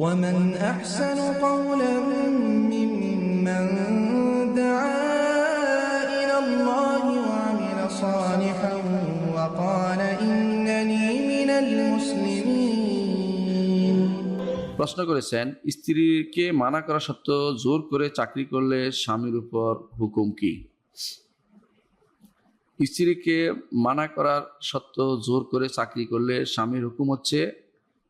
ومن أحسن قولا ممن دعا إلى الله وعمل صالحا وقال إنني من المسلمين প্রশ্ন করেছেন স্ত্রীকে মানা করা সত্ত্বেও জোর করে চাকরি করলে স্বামীর উপর হুকুম কি স্ত্রীকে মানা করার সত্ত্বেও জোর করে চাকরি করলে স্বামীর হুকুম হচ্ছে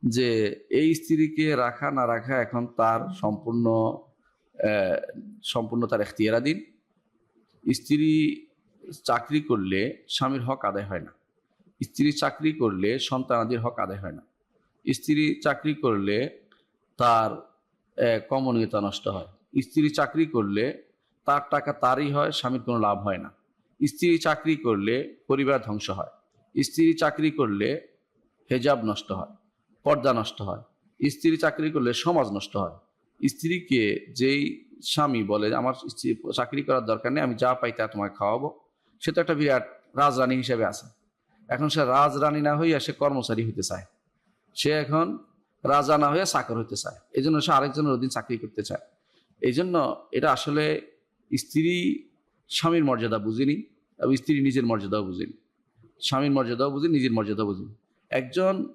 যে এই স্ত্রীকে রাখা না রাখা এখন তার সম্পূর্ণ সম্পূর্ণ তার এখতিয়ারাধীন। স্ত্রী চাকরি করলে স্বামীর হক আদায় হয় না। স্ত্রী চাকরি করলে সন্তানাদির হক আদায় হয় না। স্ত্রী চাকরি করলে তার কমনীয়তা নষ্ট হয়। স্ত্রী চাকরি করলে তার টাকা তারই হয়, স্বামীর কোনো লাভ হয় না। স্ত্রী চাকরি করলে পরিবার ধ্বংস হয়। স্ত্রী চাকরি করলে হেজাব নষ্ট হয়। পর্দা নষ্ট হয়। স্ত্রী চাকরি করলে সমাজ নষ্ট হয়। স্ত্রীকে যেই স্বামী বলে, আমার স্ত্রী চাকরি করার দরকার নেই, আমি যা পাই তা তোমায় খাওয়াবো, সে তো একটা বিরাট রাজরানী হিসেবে আছে। এখন সে রাজরানী না হইয়া সে কর্মচারী হইতে চায়। সে এখন রাজা না হয়ে চাকর হতে চায়। এই জন্য সে আরেকজনের অধীন চাকরি করতে চায়। এই জন্য এটা আসলে স্ত্রী স্বামীর মর্যাদা বুঝেনি এবং স্ত্রী নিজের মর্যাদাও বুঝেনি। স্বামীর মর্যাদাও বুঝে নিজের মর্যাদাও বুঝিনি। একজন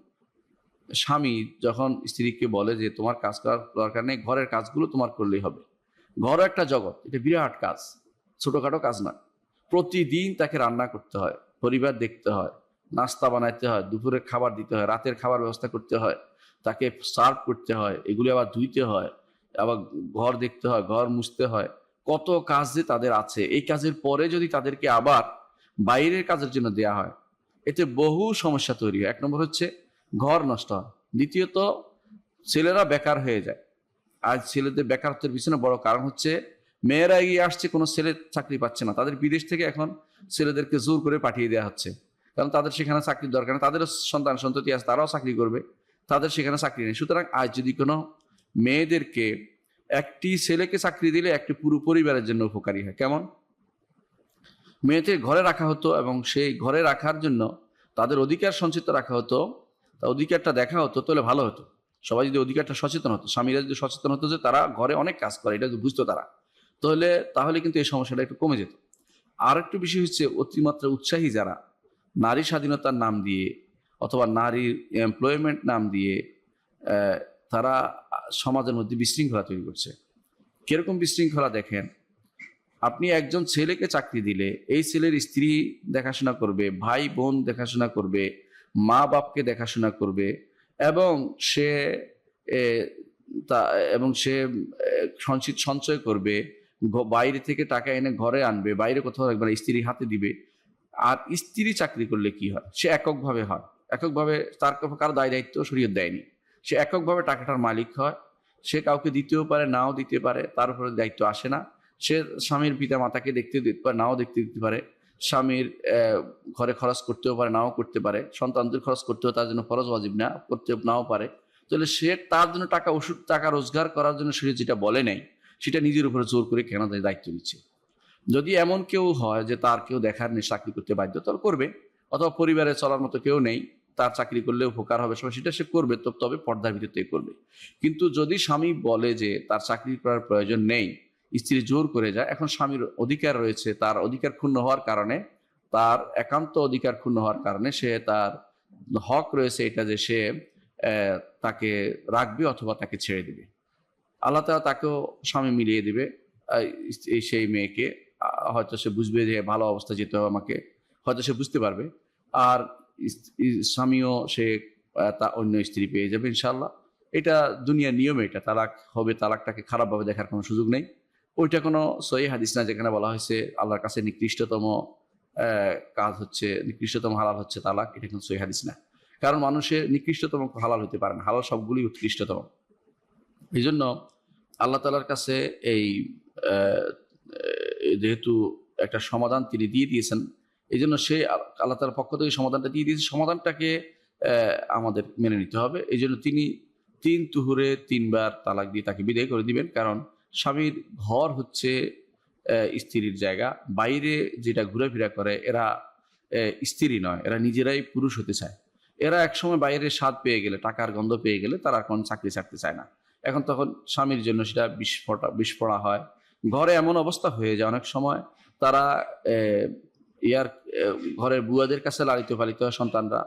স্বামী যখন স্ত্রীকে বলে যে তোমার কাজ করার দরকার নেই, ঘরের কাজগুলো তোমার করলেই হবে। ঘর একটা জগৎ, এটা বিরাট কাজ, ছোটোখাটো কাজ না প্রতিদিন তাকে রান্না করতে হয়, পরিবার দেখতে হয়, নাস্তা বানাইতে হয়, দুপুরের খাবার দিতে হয়, রাতের খাবার ব্যবস্থা করতে হয়, তাকে সার্ভ করতে হয়, এগুলি আবার ধুইতে হয়, আবার ঘর দেখতে হয়, ঘর মুছতে হয়। কত কাজ যে তাদের আছে, এই কাজের পরে যদি তাদেরকে আবার বাইরের কাজের জন্য দেয়া হয়, এতে বহু সমস্যা তৈরি হয়। এক নম্বর হচ্ছে ঘর নষ্ট হয়। দ্বিতীয়ত, ছেলেরা বেকার হয়ে যায়। আজ ছেলেদের বেকারত্বের পিছনে বড় কারণ হচ্ছে, মেয়েরা এগিয়ে আসছে, কোনো ছেলে চাকরি পাচ্ছে না। তাদের বিদেশ থেকে এখন ছেলেদেরকে জোর করে পাঠিয়ে দেওয়া হচ্ছে। কারণ তাদের সেখানে চাকরির দরকার নেই, তাদেরও সন্তান সন্ততি আছে, তারাও চাকরি করবে, তাদের সেখানে চাকরি নেই। সুতরাং আজ যদি কোনো মেয়েদেরকে একটি ছেলেকে চাকরি দিলে একটি পুরো পরিবারের জন্য উপকারী হয়। কেমন? মেয়েদের ঘরে রাখা হতো এবং সেই ঘরে রাখার জন্য তাদের অধিকার সঞ্চিত রাখা হতো তা অধিকারটা দেখা হতো, তাহলে ভালো হতো। সবাই যদি অধিকারটা সচেতন হতো, স্বামীরা যদি সচেতন হতো যে তারা ঘরে অনেক কাজ করে, এটা যদি বুঝতো তারা, তাহলে তাহলে কিন্তু এই সমস্যাটা একটু কমে যেত। আর একটু বিষয় হচ্ছে অতিমাত্রা উৎসাহী যারা, নারী স্বাধীনতার নাম দিয়ে অথবা নারীর এমপ্লয়মেন্ট নাম দিয়ে তারা সমাজের মধ্যে বিশৃঙ্খলা তৈরি করছে। কীরকম বিশৃঙ্খলা দেখেন? আপনি একজন ছেলেকে চাকরি দিলে, এই ছেলের স্ত্রী দেখাশোনা করবে ভাই বোন দেখাশোনা করবে মা বাপকে দেখাশোনা করবে এবং সে তা, এবং সে সঞ্চিত সঞ্চয় করবে বাইরে থেকে টাকা এনে ঘরে আনবে, বাইরে কোথাও একবার স্ত্রী হাতে দিবে। আর স্ত্রী চাকরি করলে কি হয়? সে এককভাবে হয়। এককভাবে তার কারও দায় দায়িত্ব শরীয়ত দেয়নি। সে এককভাবে টাকাটার মালিক হয়। সে কাউকে দিতেও পারে, নাও দিতে পারে, তার উপরে দায়িত্ব আসে না। সে স্বামীর পিতা মাতাকে দেখতে দিতে পারে নাও দেখতে দিতে পারে। স্বামীর ঘরে খরচ করতেও পারে, নাও করতে পারে। সন্তানদের খরচ করতেও তার জন্য খরচ ওয়াজিব না করতে নাও পারে। তাহলে সে তার জন্য টাকা, ওষুধ, টাকা রোজগার করার জন্য সে যেটা বলে নাই, সেটা নিজের উপরে জোর করে কেন দায়িত্ব নিচ্ছে? যদি এমন কেউ হয় যে তার কেউ দেখার নেই, চাকরি করতে বাধ্য, তাহলে করবে। অথবা পরিবারে চলার মতো কেউ নেই, তার চাকরি করলে উপকার হবে সবাই সেটা সে করবে তবে পর্দার ভিতরে করবে। কিন্তু যদি স্বামী বলে যে তার চাকরি করার প্রয়োজন নেই স্ত্রী জোর করে যায়। এখন স্বামীর অধিকার রয়েছে, তার অধিকার ক্ষুণ্ণ হওয়ার কারণে, তার একান্ত অধিকার ক্ষুণ্ণ হওয়ার কারণে সে তার হক রয়েছে এটা যে সে তাকে রাখবে অথবা তাকে ছেড়ে দিবে। আল্লাহ তাআলা তাকেও স্বামী মিলিয়ে দিবে। সেই মেয়েকে হয়তো সে বুঝবে যে ভালো অবস্থা যেতে হবে আমাকে, হয়তো সে বুঝতে পারবে। আর স্বামীও সে তা অন্য স্ত্রী পেয়ে যাবে ইনশাল্লাহ এটা দুনিয়ার নিয়ম এটা, তালাক হবে, তালাকটাকে খারাপভাবে দেখার কোনো সুযোগ নেই। ওইটা কোনো সহি হাদিস না যেখানে বলা হয়েছে আল্লাহর কাছে নিকৃষ্টতম কাজ হচ্ছে, নিকৃষ্টতম হালাল হচ্ছে তালাক, এটা কিন্তু সহি হাদিস না। কারণ মানুষের নিকৃষ্টতম হালাল হতে পারে না, হালাল সবগুলি উৎকৃষ্টতম। এই জন্য আল্লাহ তালার কাছে এই যেহেতু একটা সমাধান তিনি দিয়ে দিয়েছেন এই জন্য সে আল্লাহ তালার পক্ষ থেকে সমাধানটা দিয়ে দিয়েছে, সমাধানটাকে আমাদের মেনে নিতে হবে। এই জন্য তিনি তিন তুহুরে তিনবার তালাক দিয়ে তাকে বিদায় করে দিবেন, কারণ স্বামীর ঘর হচ্ছে স্ত্রীর জায়গা। বাইরে যেটা ঘুরেফেরা করে, এরা স্ত্রী নয়, এরা নিজেরাই পুরুষ হতে চায়। এরা একসময় বাইরে স্বাদ পেয়ে গেলে, টাকার গন্ধ পেয়ে গেলে, তারা এখন চাকরি ছাড়তে চায় না। এখন তখন স্বামীর জন্য সেটা বিস্ফোটা বিস্ফোড়া হয়। ঘরে এমন অবস্থা হয়ে যায় অনেক সময়, তারা ইয়ার ঘরের বুয়াদের কাছে লালিত পালিত হয় সন্তানরা।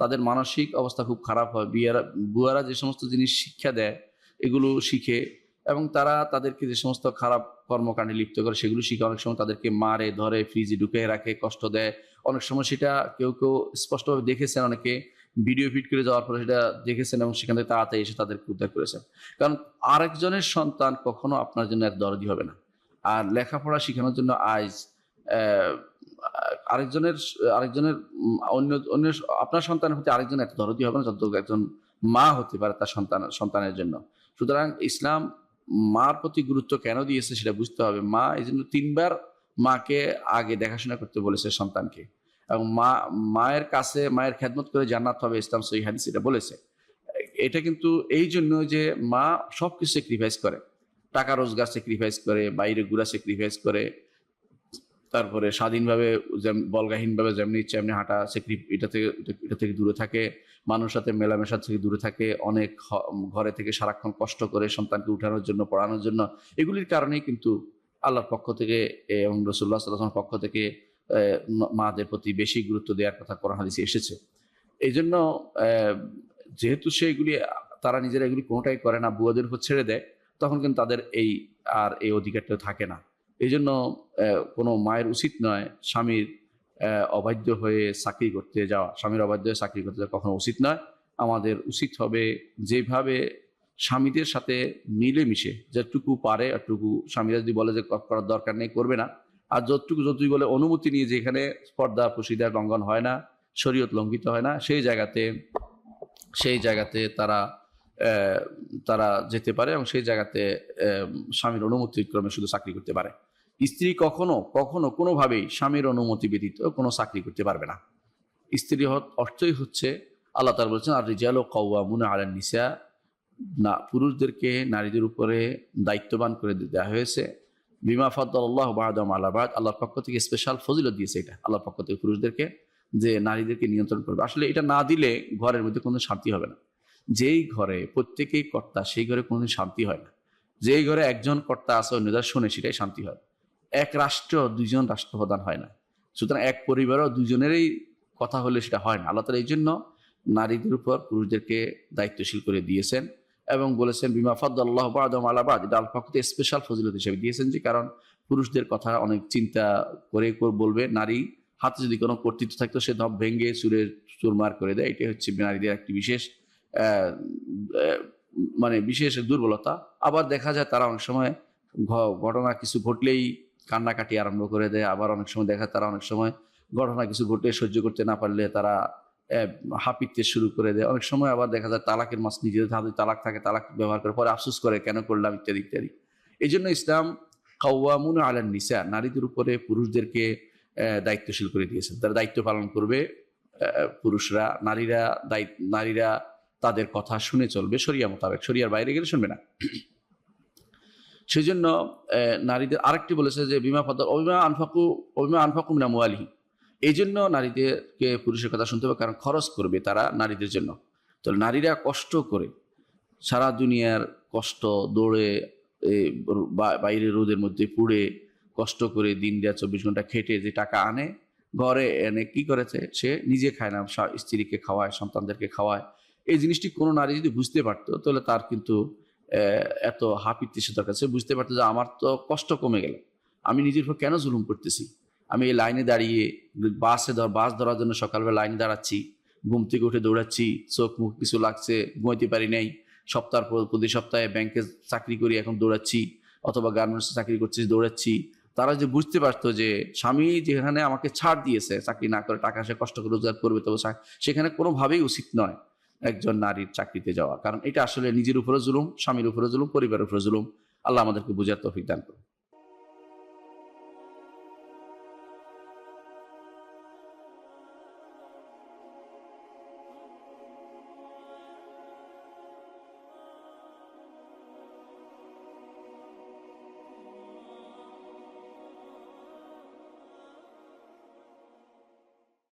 তাদের মানসিক অবস্থা খুব খারাপ হয়। বিয়ারা, বুয়ারা যে সমস্ত জিনিস শিক্ষা দেয়, এগুলো শিখে এবং তারা তাদেরকে যে সমস্ত খারাপ কর্মকাণ্ডে লিপ্ত করে, সেগুলো শিখে অনেক সময় তাদেরকে মারে, ধরে ফ্রিজে ঢুকে রাখে, কষ্ট দেয়। অনেক সময় সেটা কেউ কেউ স্পষ্টভাবে দেখেছেন অনেকে ভিডিও ফিট করে যাওয়ার পরে সেটা দেখেছেন এবং সেখান থেকে তাড়াতাড়ি এসে তাদেরকে উদ্ধার করেছেন। কারণ আরেকজনের সন্তান কখনো আপনার জন্য এত দরদি হবে না। আর লেখাপড়া শেখানোর জন্য আইজ আরেকজনের আরেকজনের, অন্য অন্য আপনার সন্তানের প্রতি আরেকজন এত দরদি হবে না যত একজন মা হতে পারে তার সন্তান, সন্তানের জন্য। সুতরাং ইসলাম মার প্রতি গুরুত্ব কেন দিয়েছে সেটা বুঝতে হবে। মা এই জন্য তিনবার মাকে আগে দেখাশোনা করতে বলেছে সন্তানকে। এবং মা, মায়ের কাছে, মায়ের খেদমত করে জান্নাত হবে ইসলাম সহি হাদিস এটা বলেছে। এটা কিন্তু এই জন্য যে মা সব কিছু স্যাক্রিফাইস করে। টাকা রোজগার স্যাক্রিফাইস করে, বাইরে ঘুরা স্যাক্রিফাইস করে তারপরে স্বাধীনভাবে বলগাহীনভাবে যেমনি ইচ্ছে এমনি হাঁটা স্যাক্রি এটা থেকে, এটা- থেকে দূরে থাকে। মানুষ সাথে মেলামেশা থেকে দূরে থাকে, অনেক ঘরে থেকে সারাক্ষণ কষ্ট করে সন্তানকে উঠানোর জন্য, পড়ানোর জন্য। এগুলির কারণেই কিন্তু আল্লাহর পক্ষ থেকে এবং রসুল্লাহ সাল্লামের পক্ষ থেকে মাদের প্রতি বেশি গুরুত্ব দেওয়ার কথা কোরআন, হাদিসে এসেছে। এই জন্য যেহেতু সেগুলি তারা নিজেরা এগুলি কোনোটাই করে না, বুয়াদের উপর ছেড়ে দেয়, তখন কিন্তু তাদের এই, আর এই অধিকারটা থাকে না। এই জন্য কোনো মায়ের উচিত নয় স্বামীর অবাধ্য হয়ে চাকরি করতে যাওয়া। স্বামীর অবাধ্য হয়ে চাকরি করতে যাওয়া কখনো উচিত নয়। আমাদের উচিত হবে যেভাবে স্বামীদের সাথে মিলেমিশে, যেটুকু পারে এটুকু স্বামীরা যদি বলে যে করার দরকার নেই, করবে না। আর যতটুকু যতটুকু বলে অনুমতি নিয়ে যেখানে স্পর্ধা পুশিদা, লঙ্ঘন হয় না, শরীয়ত লঙ্ঘিত হয় না, সেই জায়গাতে সেই জায়গাতে তারা তারা যেতে পারে এবং সেই জায়গাতে স্বামীর অনুমতি ক্রমে শুধু চাকরি করতে পারে। স্ত্রী কখনো কখনো কোনোভাবেই স্বামীর অনুমতি ব্যতীত কোনো চাকরি করতে পারবে না। স্ত্রী অর্থই হচ্ছে, আল্লাহ তার বলছেন আর রিজাল ও কৌয়ামুন আলান নিসা। না, পুরুষদেরকে নারীদের উপরে দায়িত্ববান করে দেওয়া হয়েছে। বিমা ফাদ্দাল আল্লাহ বাহাদম আল্লাহবাদ আল্লাহর পক্ষ থেকে স্পেশাল ফজিলত দিয়েছে এটা, আল্লাহর পক্ষ থেকে পুরুষদেরকে যে নারীদেরকে নিয়ন্ত্রণ করবে। আসলে এটা না দিলে ঘরের মধ্যে কোনো শান্তি হবে না। যেই ঘরে প্রত্যেকেই কর্তা, সেই ঘরে কোনোদিন শান্তি হয় না। যেই ঘরে একজন কর্তা আছে, অন্যদের শুনে সেটাই শান্তি হয়। এক রাষ্ট্র দুইজন রাষ্ট্রপ্রধান হয় না। সুতরাং এক পরিবারও দুজনেরই কথা হলে সেটা হয় না। আল্লাহ তালা এই জন্য নারীদের উপর পুরুষদেরকে দায়িত্বশীল করে দিয়েছেন এবং বলেছেন, বিমা ফাদ্দাল্লাহ বাদম আলাবাদ এটা আল ফকতে স্পেশাল ফজিলত হিসেবে দিয়েছেন যে, কারণ পুরুষদের কথা অনেক চিন্তা করে বলবে। নারী হাতে যদি কোনো কর্তৃত্ব থাকতো, সে ধপ ভেঙে চুরে চুরমার করে দেয়। এটাই হচ্ছে নারীদের একটি বিশেষ মানে বিশেষ দুর্বলতা। আবার দেখা যায় তারা অনেক সময় ঘটনা কিছু ঘটলেই কান্নাকাটি আরম্ভ করে দেয়। আবার অনেক সময় দেখা তারা অনেক সময় ঘটনা কিছু ঘটে, সহ্য করতে না পারলে তারা হাঁপিতে শুরু করে দেয়। অনেক সময় আবার দেখা যায় তালাকের মাস নিজেদের হাতে তালাক থাকে, তালাক ব্যবহার করে পরে আফসোস করে, কেন করলাম? ইত্যাদি ইত্যাদি। এই জন্য ইসলাম কাউয়ামুন আলান নিসা, নারীদের উপরে পুরুষদেরকে দায়িত্বশীল করে দিয়েছেন তারা দায়িত্ব পালন করবে পুরুষরা, নারীরা নারীরা তাদের কথা শুনে চলবে, শরিয়া মোতাবেক। শরিয়ার বাইরে গেলে শুনবে না। সেই জন্য নারীদের আরেকটি বলেছে যে, বিমা পদ অবিমা আনফাকু অবিমা আনফাকু মুয়ালিহি এই জন্য নারীদেরকে পুরুষের কথা শুনতে হবে, কারণ খরচ করবে তারা নারীদের জন্য। তো নারীরা কষ্ট করে সারা দুনিয়ার কষ্ট দৌড়ে বাইরে রোদের মধ্যে পুড়ে কষ্ট করে দিন দেওয়া চব্বিশ ঘণ্টা খেটে যে টাকা আনে, ঘরে এনে কি করেছে? সে নিজে খায় না, স্ত্রীকে খাওয়ায়, সন্তানদেরকে খাওয়ায়। এই জিনিসটি কোনো নারী যদি বুঝতে পারতো, তাহলে তার কিন্তু এত হাপিতে সে দরকার সে বুঝতে পারতো যে আমার তো কষ্ট কমে গেল। আমি নিজের উপর কেন জুলুম করতেছি? আমি এই লাইনে দাঁড়িয়ে বাসে ধর, বাস ধরার জন্য সকালবেলা লাইনে দাঁড়াচ্ছি, ঘুম থেকে উঠে দৌড়াচ্ছি, চোখ মুখ কিছু লাগছে, ঘুমাইতে পারি নাই, সপ্তাহ পর প্রতি সপ্তাহে ব্যাংকে চাকরি করি, এখন দৌড়াচ্ছি, অথবা গার্মেন্টসে চাকরি করছি দৌড়াচ্ছি। তারা যে বুঝতে পারতো যে স্বামী যেখানে আমাকে ছাড় দিয়েছে, চাকরি না করে টাকা সে কষ্ট করে রোজগার করবে, তবে সেখানে কোনোভাবেই উচিত নয়। একজন নারীর চাকরিতে যাওয়া। কারণ এটা আসলে নিজের উপরে জুলুম, স্বামীর উপরে জুলুম, পরিবারের উপরে জুলুম। আল্লাহ আমাদেরকে বুঝার তৌফিক দান করুন।